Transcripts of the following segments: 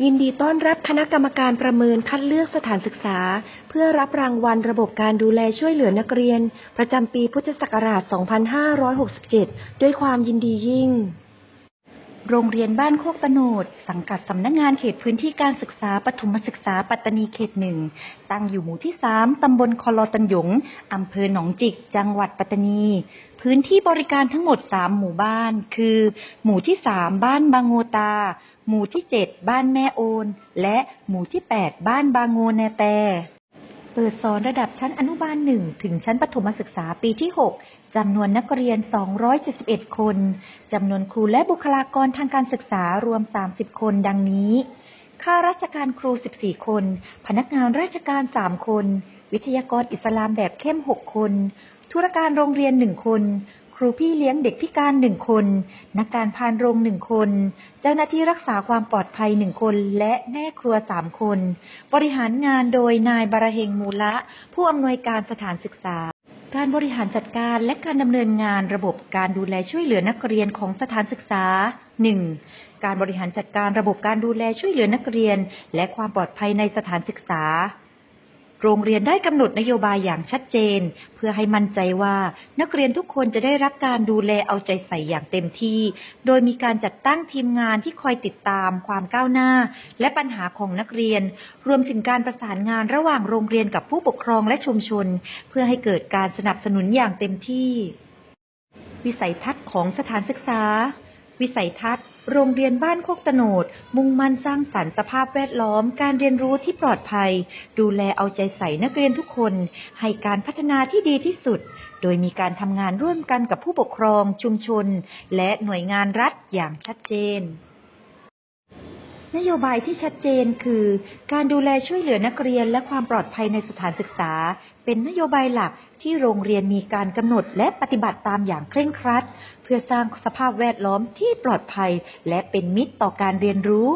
ยินดีต้อนรับคณะกรรมการประเมินคัดเลือกสถานศึกษา เพื่อรับรางวัลระบบการดูแลช่วยเหลือนักเรียน ประจำปีพุทธศักราช 2567 ด้วยความยินดียิ่ง โรงเรียนบ้านโคกตะโนด สังกัดสำนักงงานเขตพื้นที่การศึกษาปฐมศึกษาปัตตานีเขตหนึ่ง ตั้งอยู่หมู่ที่ 3 ตำบลคอลอตันหยง อำเภอหนองจิก จังหวัดปัตตานี พื้นที่บริการทั้งหมด 3 หมู่บ้าน คือ หมู่ที่ 3 บ้านบางโงตา หมู่ที่ 7 บ้านแม่โอน และหมู่ที่ 8 บ้านบางโงแนแต เปิดสอนระดับชั้นอนุบาลหนึ่งถึงชั้นประถมศึกษาปีที่ 6 จำนวนนักเรียน 271 คน จำนวนครูและบุคลากรทางการศึกษารวม 30 คนดังนี้ ข้าราชการครู 14 คน พนักงานราชการ 3 คน วิทยากรอิสลามแบบเข้ม 6 คน ธุรการโรงเรียน 1 คน รูพี่เลี้ยงเด็กพิการ1คน นักการพานโรง1คน เจ้าหน้าที่รักษาความปลอดภัย1คน และแม่ครัว3คน บริหารงานโดยนายบาระเฮงมูละ ผู้อำนวยการสถานศึกษา การบริหารจัดการและการดำเนินงานระบบการดูแลช่วยเหลือนักเรียนของสถานศึกษา 1. การบริหารจัดการระบบการดูแลช่วยเหลือนักเรียน และความปลอดภัยในสถานศึกษา โรงเรียนได้กำหนดนโยบายอย่างชัดเจน เพื่อให้มั่นใจว่านักเรียนทุกคนจะได้รับการดูแลเอาใจใส่อย่างเต็มที่ โดยมีการจัดตั้งทีมงานที่คอยติดตามความก้าวหน้า และปัญหาของนักเรียน รวมถึงการประสานงานระหว่างโรงเรียนกับผู้ปกครองและชุมชน เพื่อให้เกิดการสนับสนุนอย่างเต็มที่ วิสัยทัศน์ของสถานศึกษา วิสัยทัศน์ โรงเรียนบ้านโคกตโนด มุ่งมั่นสร้างสรรค์สภาพแวดล้อม การเรียนรู้ที่ปลอดภัย ดูแลเอาใจใส่นักเรียนทุกคน ให้การพัฒนาที่ดีที่สุด โดยมีการทำงานร่วมกันกับผู้ปกครองชุมชน และหน่วยงานรัฐอย่างชัดเจน นโยบายที่ชัดเจนคือ การดูแลช่วยเหลือนักเรียนและความปลอดภัยในสถานศึกษา เป็นนโยบายหลักที่โรงเรียนมีการกำหนดและปฏิบัติตามอย่างเคร่งครัด เพื่อสร้างสภาพแวดล้อมที่ปลอดภัย และเป็นมิตรต่อการเรียนรู้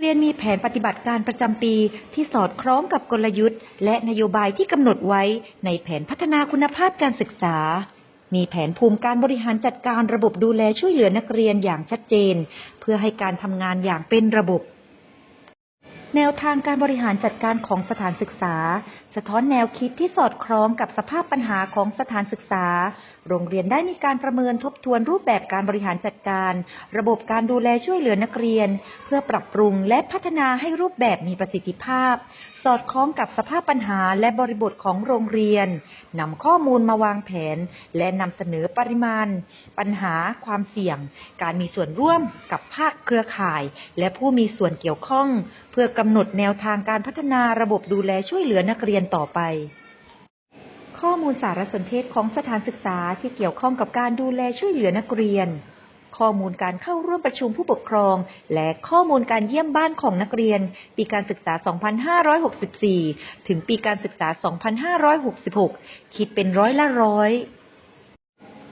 เรียนมีแผนปฏิบัติการประจำปีที่สอดคล้องกับกลยุทธ์ และนโยบายที่กำหนดไว้ในแผนพัฒนาคุณภาพการศึกษา มีแผนภูมิการบริหารจัดการระบบดูแลช่วยเหลือนักเรียนอย่างชัดเจน เพื่อให้การทำงานอย่างเป็นระบบ แนวทางการบริหารจัดการของสถานศึกษา สะท้อนแนวคิดที่สอดคล้องกับสภาพปัญหาของสถานศึกษา โรงเรียนได้มีการประเมินทบทวนรูปแบบการบริหารจัดการ ระบบการดูแลช่วยเหลือนักเรียน เพื่อปรับปรุงและพัฒนาให้รูปแบบมีประสิทธิภาพ สอดคล้องกับสภาพปัญหาและบริบทของโรงเรียนนำข้อมูลมาวางแผน และนำเสนอปริมาณ ปัญหาความเสี่ยง การมีส่วนร่วมกับภาคเครือข่าย และผู้มีส่วนเกี่ยวข้อง เพื่อกำหนดแนวทางการพัฒนาระบบดูแลช่วยเหลือนักเรียนต่อไป ข้อมูลสารสนเทศของสถานศึกษาที่เกี่ยวข้องกับการดูแลช่วยเหลือนักเรียน ข้อมูลการเข้าร่วมประชุมผู้ปกครอง และข้อมูลการเยี่ยมบ้านของนักเรียน ปีการศึกษา 2564 ถึงปีการศึกษา 2566 คิดเป็นร้อยละร้อย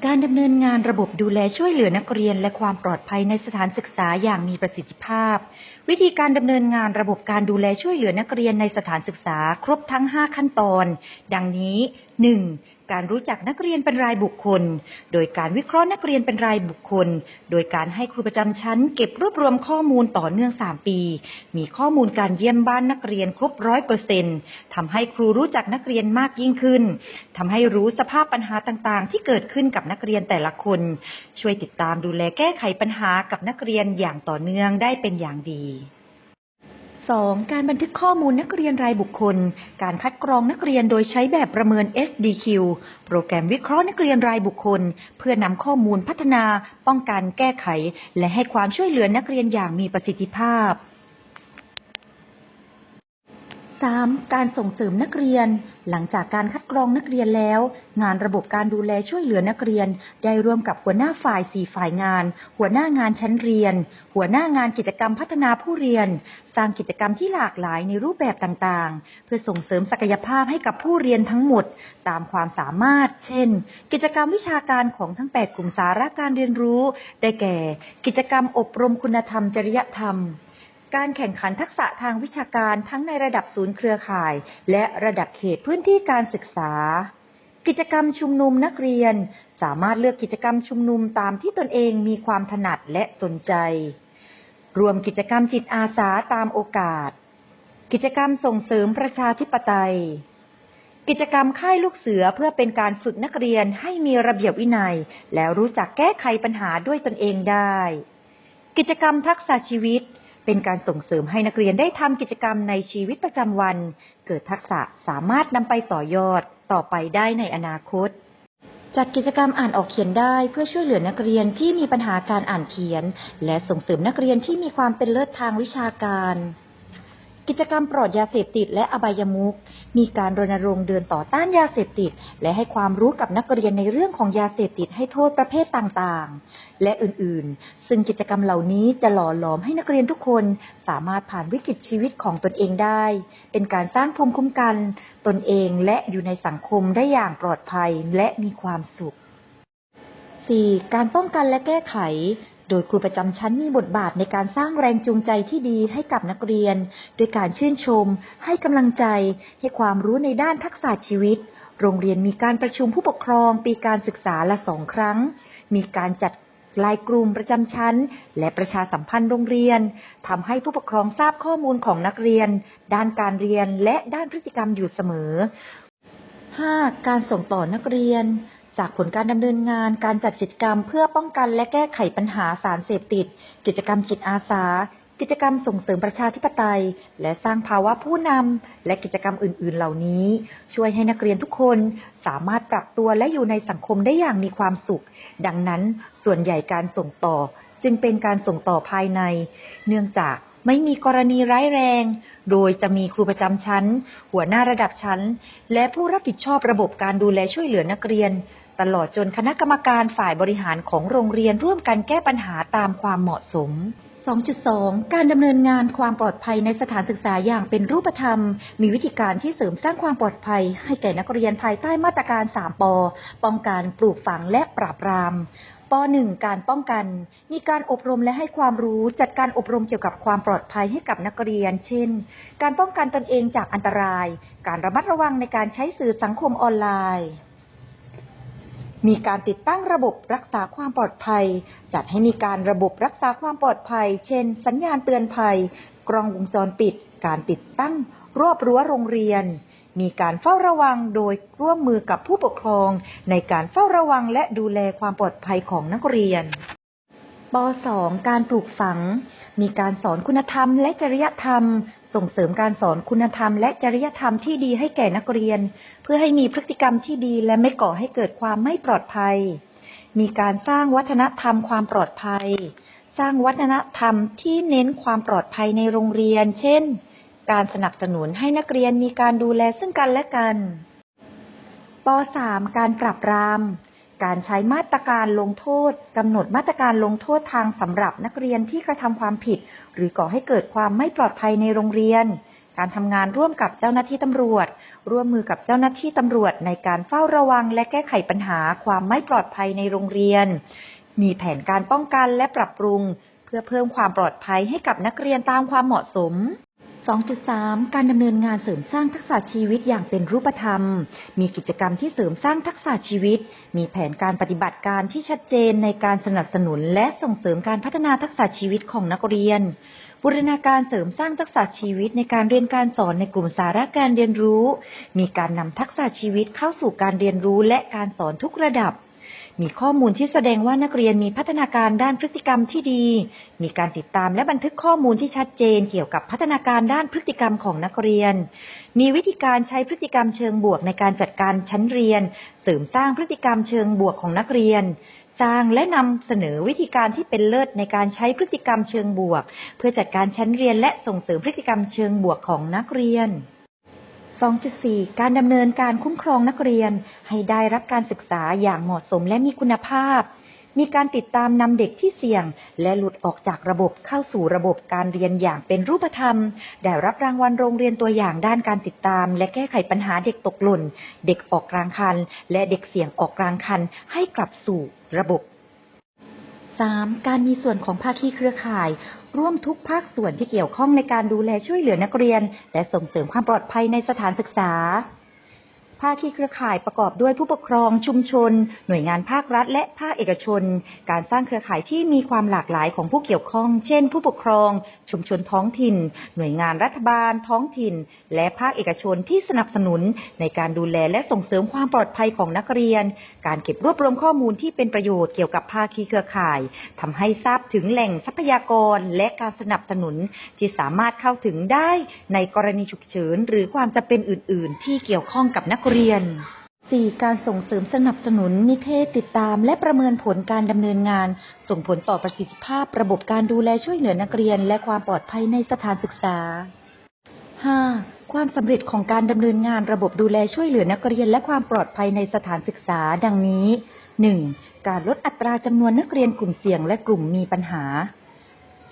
การดำเนินงานระบบดูแลช่วยเหลือนักเรียน และความปลอดภัยในสถานศึกษาอย่างมีประสิทธิภาพ วิธีการดำเนินงานระบบการดูแลช่วยเหลือนักเรียนในสถานศึกษาครบทั้ง 5 ขั้นตอน ดังนี้ 1. การรู้จักนักเรียนเป็นรายบุคคล โดยการวิเคราะห์นักเรียนเป็นรายบุคคล โดยการให้ครูประจำชั้น เก็บรวบรวมข้อมูลต่อเนื่อง 3 ปี มีข้อมูลการเยี่ยมบ้านนักเรียนครบร้อยเปอร์เซ็นต์ทำให้ครูรู้จักนักเรียนมากยิ่งขึ้นทำให้รู้สภาพปัญหาต่างๆ ที่เกิดขึ้นกับนักเรียนแต่ละคน ช่วยติดตามดูแลแก้ไขปัญหากับนักเรียนอย่างต่อเนื่องได้เป็นอย่างดี 2. การบันทึกข้อมูลนักเรียนรายบุคคล การคัดกรองนักเรียนโดยใช้แบบประเมิน SDQ โปรแกรมวิเคราะห์นักเรียนรายบุคคล เพื่อนำข้อมูลพัฒนา ป้องกันแก้ไข และให้ความช่วยเหลือนักเรียนอย่างมีประสิทธิภาพ 3. การส่งเสริมนักเรียน หลังจากการคัดกรองนักเรียนแล้ว งานระบบการดูแลช่วยเหลือนักเรียน ได้ร่วมกับหัวหน้าฝ่าย4ฝ่ายงาน หัวหน้างานชั้นเรียน หัวหน้างานกิจกรรมพัฒนาผู้เรียน สร้างกิจกรรมที่หลากหลายในรูปแบบต่างๆ เพื่อส่งเสริมศักยภาพให้กับผู้เรียนทั้งหมด ตามความสามารถ เช่น กิจกรรมวิชาการของทั้ง 8 กลุ่มสาระการเรียนรู้ ได้แก่ กิจกรรมอบรมคุณธรรมจริยธรรม การแข่งขันทักษะทางวิชาการทั้งในระดับศูนย์เครือข่าย และระดับเขตพื้นที่การศึกษา กิจกรรมชุมนุมนักเรียน สามารถเลือกกิจกรรมชุมนุมตามที่ตนเองมีความถนัดและสนใจ รวมกิจกรรมจิตอาสาตามโอกาส กิจกรรมส่งเสริมประชาธิปไตยกิจกรรมค่ายลูกเสือเพื่อเป็นการฝึกนักเรียนให้มีระเบียบวินัย แล้วรู้จักแก้ไขปัญหาด้วยตนเองได้ กิจกรรมทักษะชีวิต เป็นการส่งเสริมให้นักเรียนได้ทำกิจกรรมในชีวิตประจำวัน เกิดทักษะสามารถนำไปต่อยอดต่อไปได้ในอนาคต จัดกิจกรรมอ่านออกเขียนได้เพื่อช่วยเหลือนักเรียนที่มีปัญหาการอ่านเขียน และส่งเสริมนักเรียนที่มีความเป็นเลิศทางวิชาการ กิจกรรมปลอดยาเสพติดและอบายมุขมีการรณรงค์เดินต่อต้านยาเสพติด และให้ความรู้กับนักเรียนในเรื่องของยาเสพติดให้โทษประเภทต่างๆ และอื่นๆ ซึ่งกิจกรรมเหล่านี้จะหล่อหลอมให้นักเรียนทุกคนสามารถผ่านวิกฤตชีวิตของตนเองได้ เป็นการสร้างภูมิคุ้มกัน ตนเองและอยู่ในสังคมได้อย่างปลอดภัยและมีความสุข 4. การป้องกันและแก้ไข โดยครูประจำชั้นมีบทบาทในการสร้างแรงจูงใจที่ดีให้กับนักเรียนด้วยการชื่นชม ให้กำลังใจ ให้ความรู้ในด้านทักษะชีวิต โรงเรียนมีการประชุมผู้ปกครองปีการศึกษาละสองครั้ง มีการจัดลายกลุ่มประจำชั้น และประชาสัมพันธ์โรงเรียนทำให้ผู้ปกครองทราบข้อมูลของนักเรียน ด้านการเรียนและด้านพฤติกรรมอยู่เสมอ 5. การส่งต่อนักเรียน จากผลการดำเนินงานการจัดกิจกรรมเพื่อป้องกันและแก้ไขปัญหาสารเสพติด กิจกรรมจิตอาสา กิจกรรมส่งเสริมประชาธิปไตย และสร้างภาวะผู้นำและกิจกรรมอื่น ๆ เหล่านี้ ช่วยให้นักเรียนทุกคนสามารถปรับตัวและอยู่ในสังคมได้อย่างมีความสุข ดังนั้นส่วนใหญ่การส่งต่อ จึงเป็นการส่งต่อภายใน เนื่องจากไม่มีกรณีร้ายแรง โดยจะมีครูประจำชั้น หัวหน้าระดับชั้น และผู้รับผิดชอบระบบการดูแลช่วยเหลือนักเรียน ตลอดจนคณะกรรมการฝ่ายบริหารของโรงเรียนร่วมกันแก้ปัญหาตามความเหมาะสม 2.2 การดำเนินงานความปลอดภัยในสถานศึกษาอย่างเป็นรูปธรรม มีวิธีการที่เสริมสร้างความปลอดภัย ให้แก่นักเรียนภายใต้มาตรการ 3 ป ป้องกันปลูกฝังและปราบปรามป .1 การป้องกัน มีการอบรมและให้ความรู้จัดการอบรมเกี่ยวกับความปลอดภัยให้กับนักเรียน เช่น การป้องกันตนเองจากอันตราย การระมัดระวังในการใช้สื่อสังคมออนไลน์ มีการติดตั้งระบบรักษาความปลอดภัย จัดให้มีการระบบรักษาความปลอดภัย เช่น สัญญาณเตือนภัย กล้องวงจรปิด การติดตั้ง รอบรั้วโรงเรียน มีการเฝ้าระวังโดยร่วมมือกับผู้ปกครอง ในการเฝ้าระวังและดูแลความปลอดภัยของนักเรียน ป .2 การปลูกฝัง มีการสอนคุณธรรมและจริยธรรม ส่งเสริมการสอนคุณธรรมและจริยธรรมที่ดีให้แก่นักเรียน เพื่อให้มีพฤติกรรมที่ดีและไม่ก่อให้เกิดความไม่ปลอดภัย มีการสร้างวัฒนธรรมความปลอดภัย สร้างวัฒนธรรมที่เน้นความปลอดภัยในโรงเรียน เช่น การสนับสนุนให้นักเรียนมีการดูแลซึ่งกันและกันป .3 การปรับปราม การใช้มาตรการลงโทษกำหนดมาตรการลงโทษทางสำหรับนักเรียนที่กระทำความผิด หรือก่อให้เกิดความไม่ปลอดภัยในโรงเรียน การทำงานร่วมกับเจ้าหน้าที่ตำรวจ ร่วมมือกับเจ้าหน้าที่ตำรวจในการเฝ้าระวังและแก้ไขปัญหาความไม่ปลอดภัยในโรงเรียน มีแผนการป้องกันและปรับปรุง เพื่อเพิ่มความปลอดภัยให้กับนักเรียนตามความเหมาะสม 2.3 การดำเนินงานเสริมสร้างทักษะชีวิตอย่างเป็นรูปธรรม มีกิจกรรมที่เสริมสร้างทักษะชีวิต มีแผนการปฏิบัติการที่ชัดเจนในการสนับสนุนและส่งเสริมการพัฒนาทักษะชีวิตของนักเรียน บูรณาการเสริมสร้างทักษะชีวิตในการเรียนการสอนในกลุ่มสาระการเรียนรู้ มีการนำทักษะชีวิตเข้าสู่การเรียนรู้และการสอนทุกระดับ มีข้อมูลที่แสดงว่านักเรียนมีพัฒนาการด้านพฤติกรรมที่ดี มีการติดตามและบันทึกข้อมูลที่ชัดเจนเกี่ยวกับพัฒนาการด้านพฤติกรรมของนักเรียน มีวิธีการใช้พฤติกรรมเชิงบวกในการจัดการชั้นเรียน เสริมสร้างพฤติกรรมเชิงบวกของนักเรียนสร้างและนำเสนอวิธีการที่เป็นเลิศในการใช้พฤติกรรมเชิงบวก เพื่อจัดการชั้นเรียนและส่งเสริมพฤติกรรมเชิงบวกของนักเรียน 2.4 การดำเนินการคุ้มครองนักเรียน ให้ได้รับการศึกษาอย่างเหมาะสมและมีคุณภาพ มีการติดตามนำเด็กที่เสี่ยง และหลุดออกจากระบบเข้าสู่ระบบการเรียนอย่างเป็นรูปธรรม ได้รับรางวัลโรงเรียนตัวอย่างด้านการติดตาม และแก้ไขปัญหาเด็กตกหล่น เด็กออกกลางคัน และเด็กเสี่ยงออกกลางคันให้กลับสู่ระบบ 3. การมีส่วนของภาคีเครือข่าย ร่วมทุกภาคส่วนที่เกี่ยวข้องในการดูแลช่วยเหลือนักเรียน และส่งเสริมความปลอดภัยในสถานศึกษา ภาคีเครือข่ายประกอบด้วยผู้ปกครองชุมชน หน่วยงานภาครัฐ และภาคเอกชน การสร้างเครือข่ายที่มีความหลากหลายของผู้เกี่ยวข้อง เช่น ผู้ปกครอง ชุมชนท้องถิ่น หน่วยงานรัฐบาล ท้องถิ่น และภาคเอกชนที่สนับสนุน ในการดูแลและส่งเสริมความปลอดภัยของนักเรียน การเก็บรวบรวมข้อมูลที่เป็นประโยชน์เกี่ยวกับภาคีเครือข่ายทำให้ทราบถึงแหล่งทรัพยากรและการสนับสนุนที่สามารถเข้าถึงได้ในกรณีฉุกเฉินหรือความจำเป็นอื่น ๆ ที่เกี่ยวข้องกับนักเรียน 4. การส่งเสริมสนับสนุนนิเทศติดตาม และประเมินผลการดำเนินงาน ส่งผลต่อประสิทธิภาพ ระบบการดูแลช่วยเหลือนักเรียน และความปลอดภัยในสถานศึกษา 5. ความสำเร็จของการดำเนินงานระบบดูแลช่วยเหลือนักเรียน และความปลอดภัยในสถานศึกษา ดังนี้ 1. การลดอัตราจำนวนนักเรียนกลุ่มเสี่ยงและกลุ่มมีปัญหา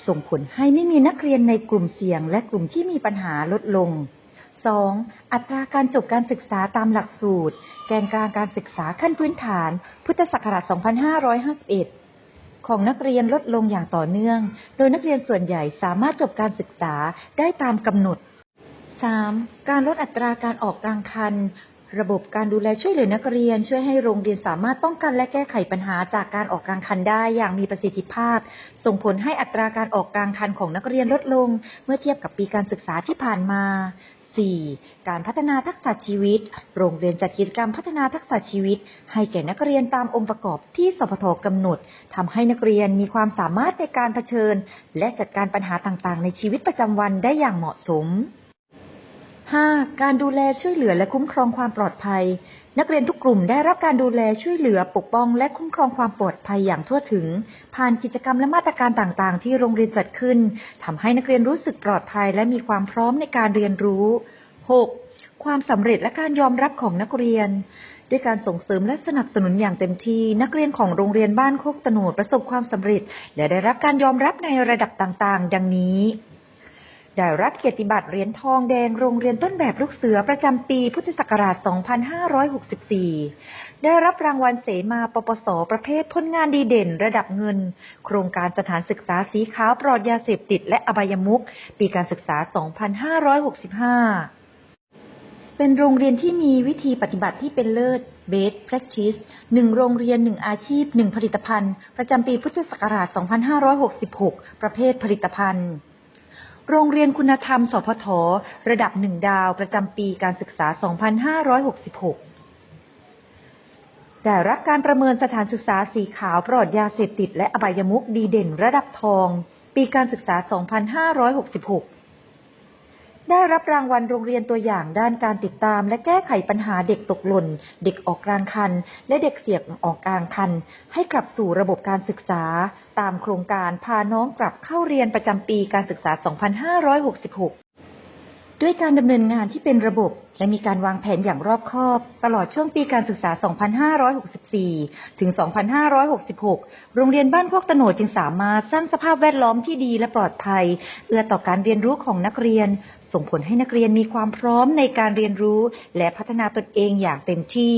ส่งผลให้ไม่มีนักเรียนในกลุ่มเสี่ยง และกลุ่มที่มีปัญหาลดลง 2. อัตราการจบการศึกษาตามหลักสูตร แกนกลางการศึกษาขั้นพื้นฐาน พุทธศักราช 2551 ของนักเรียนลดลงอย่างต่อเนื่อง โดยนักเรียนส่วนใหญ่สามารถจบการศึกษาได้ตามกำหนด 3. การลดอัตราการออกกลางคัน ระบบการดูแลช่วยเหลือนักเรียน ช่วยให้โรงเรียนสามารถป้องกันและแก้ไขปัญหาจากการออกกลางคันได้อย่างมีประสิทธิภาพ ส่งผลให้อัตราการออกกลางคันของนักเรียนลดลง เมื่อเทียบกับปีการศึกษาที่ผ่านมา 4. การพัฒนาทักษะชีวิต โรงเรียนจัดกิจกรรมพัฒนาทักษะชีวิต ให้แก่นักเรียนตามองค์ประกอบที่สพทกำหนดทำให้นักเรียนมีความสามารถในการเผชิญ และจัดการปัญหาต่างๆ ในชีวิตประจำวันได้อย่างเหมาะสม 5. การดูแลช่วยเหลือและคุ้มครองความปลอดภัย นักเรียนทุกกลุ่มได้รับการดูแลช่วยเหลือปกป้อง และคุ้มครองความปลอดภัยอย่างทั่วถึง ผ่านกิจกรรมและมาตรการต่างๆ ที่โรงเรียนจัดขึ้นทำให้นักเรียนรู้สึกปลอดภัย และมีความพร้อมในการเรียนรู้ 6. ความสำเร็จและการยอมรับของนักเรียน ด้วยการส่งเสริมและสนับสนุนอย่างเต็มที่ นักเรียนของโรงเรียนบ้านโคกตโนดประสบความสำเร็จ และได้รับการยอมรับในระดับต่างๆ ดังนี้ ได้รับเกียรติบัตรเหรียญทองแดงโรงเรียนต้นแบบลูกเสือประจำปีพุทธศักราช 2564 ได้รับรางวัลเสมาปปส ประเภทผลงานดีเด่นระดับเงิน โครงการสถานศึกษาสีขาวปลอดยาเสพติดและอบายมุขปีการศึกษา 2565เป็นโรงเรียนที่มีวิธีปฏิบัติที่เป็นเลิศ Best Practice หนึ่งโรงเรียนหนึ่งอาชีพหนึ่งผลิตภัณฑ์ ประจำปีพุทธศักราช 2566 ประเภทผลิตภัณฑ์ โรงเรียนคุณธรรม สพท ระดับหนึ่งดาวประจำปีการศึกษา 2566 ได้รับการประเมินสถานศึกษาสีขาวปลอดยาเสพติดและอบายมุขดีเด่นระดับทอง ปีการศึกษา 2566 ได้รับรางวัลโรงเรียนตัวอย่างด้านการติดตาม และแก้ไขปัญหาเด็กตกหล่น เด็กออกกลางคัน และเด็กเสี่ยงออกกลางคัน ให้กลับสู่ระบบการศึกษา ตามโครงการพาน้องกลับเข้าเรียนประจำปีการศึกษา 2566 ด้วยการดำเนินงานที่เป็นระบบ และมีการวางแผนอย่างรอบคอบ ตลอดช่วงปีการศึกษา 2564 ถึง 2566 โรงเรียนบ้านพวกตโนดจึงสามารถสร้างสภาพแวดล้อมที่ดีและปลอดภัย เอื้อต่อการเรียนรู้ของนักเรียน ส่งผลให้นักเรียนมีความพร้อมในการเรียนรู้ และพัฒนาตนเองอย่างเต็มที่